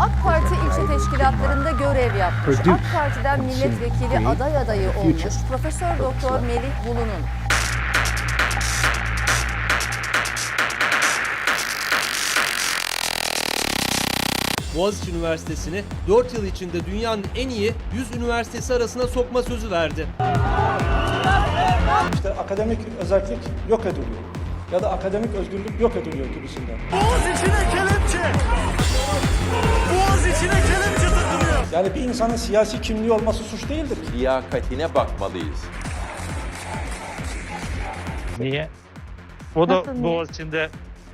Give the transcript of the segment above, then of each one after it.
AK Parti ilçe teşkilatlarında görev yapmış. AK Parti'den milletvekili aday adayı olmuş. Profesör Doktor Melih Bulu'nun Boğaziçi Üniversitesi'ni 4 yıl içinde dünyanın en iyi 100 üniversitesi arasına sokma sözü verdi. İşte akademik özellik yok ediliyor. Ya da akademik özgürlük yok ediliyor gibisinden. Boğaz Yani bir insanın siyasi kimliği olması suç değildir liyakatine bakmalıyız. Niye? O da Nasıl? Boğaziçi'nde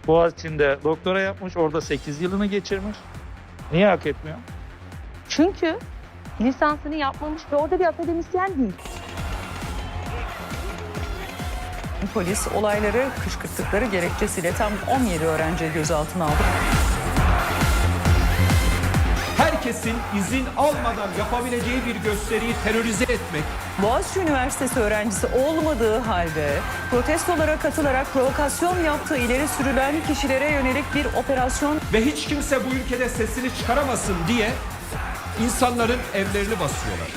Boğaziçi'nde doktora yapmış, orada 8 yılını geçirmiş. Niye hak etmiyor? Çünkü lisansını yapmamış ve orada bir akademisyen değil. Polis olayları kışkırttıkları gerekçesiyle tam 17 öğrenciyi gözaltına aldı. Herkesin izin almadan yapabileceği bir gösteriyi terörize etmek Boğaziçi Üniversitesi öğrencisi olmadığı halde protestolara katılarak provokasyon yaptığı ileri sürülen kişilere yönelik bir operasyon ve hiç kimse bu ülkede sesini çıkaramasın diye insanların evlerini basıyorlar.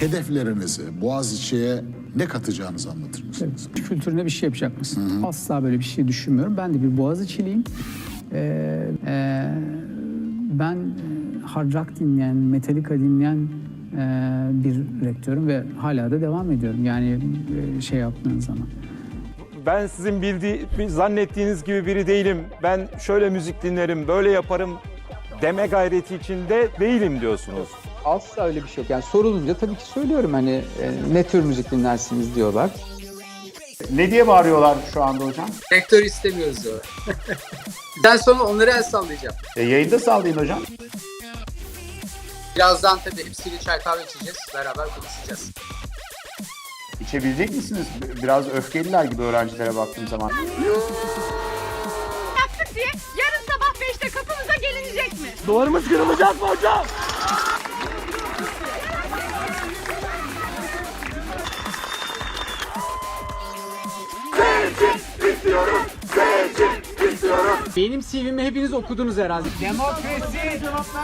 Hedeflerinizi Boğaziçi'ye ne katacağınızı anlatır mısınız? kültürüne bir şey yapacak mısın? Asla böyle bir şey düşünmüyorum. Ben de bir Boğaziçi'liyim. Ee, e, ben e, hard rock dinleyen, Metallica dinleyen e, bir rektörüm ve hala da devam ediyorum. Yani e, şey yaptığın zaman. Ben sizin bildiği, zannettiğiniz gibi biri değilim. Ben şöyle müzik dinlerim, böyle yaparım deme gayreti içinde değilim diyorsunuz. Asla öyle bir şey yok. Yani sorulunca tabii ki söylüyorum hani e, ne tür müzik dinlersiniz diyorlar. Ne diye bağırıyorlar şu anda hocam? Rektör istemiyoruz diyorlar. Ben sonra onları el sallayacağım. E, yayında sallayın hocam. Birazdan tabii hepsiyle çay kahve içeceğiz. Beraber konuşacağız. İçebilecek misiniz? Biraz öfkeliler gibi öğrencilere baktığım zaman. Yaptık diye yarın sabah 5'te kapımıza gelinecek mi? Duvarımız kırılacak mı hocam? Benim CV'mi hepiniz okudunuz herhalde.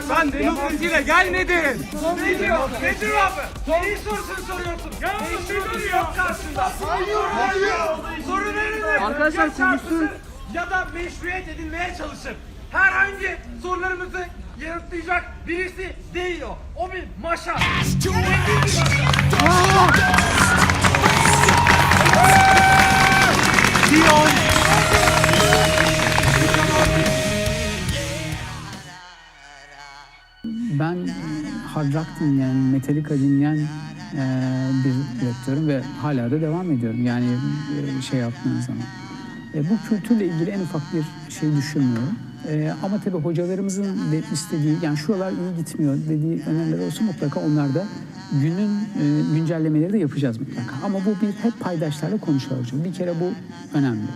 Sen demokrasiyle gelmedin. Ne diyor? Ne cevabı? Neyi sorusunu soruyorsun? Ya soru yok karşında. Hayır, hayır. Soru verilir. Arkadaşlar çarpısın Ya da meşruiyet edilmeye çalışır. Herhangi sorularımızı yanıtlayacak birisi değil o. O bir maşa. Ben hard rock dinleyen, Metallica dinleyen e, bir rektörüm ve hala da devam ediyorum. Yani e, şey yaptığın zaman. E, bu kültürle ilgili en ufak bir şey düşünmüyorum. E, ama tabii hocalarımızın de istediği, yani şuralar iyi gitmiyor dediği öneriler olsa mutlaka onlar da günün e, güncellemeleri de yapacağız mutlaka. Ama bu bir hep paydaşlarla konuşulacak. Bir kere bu önemli.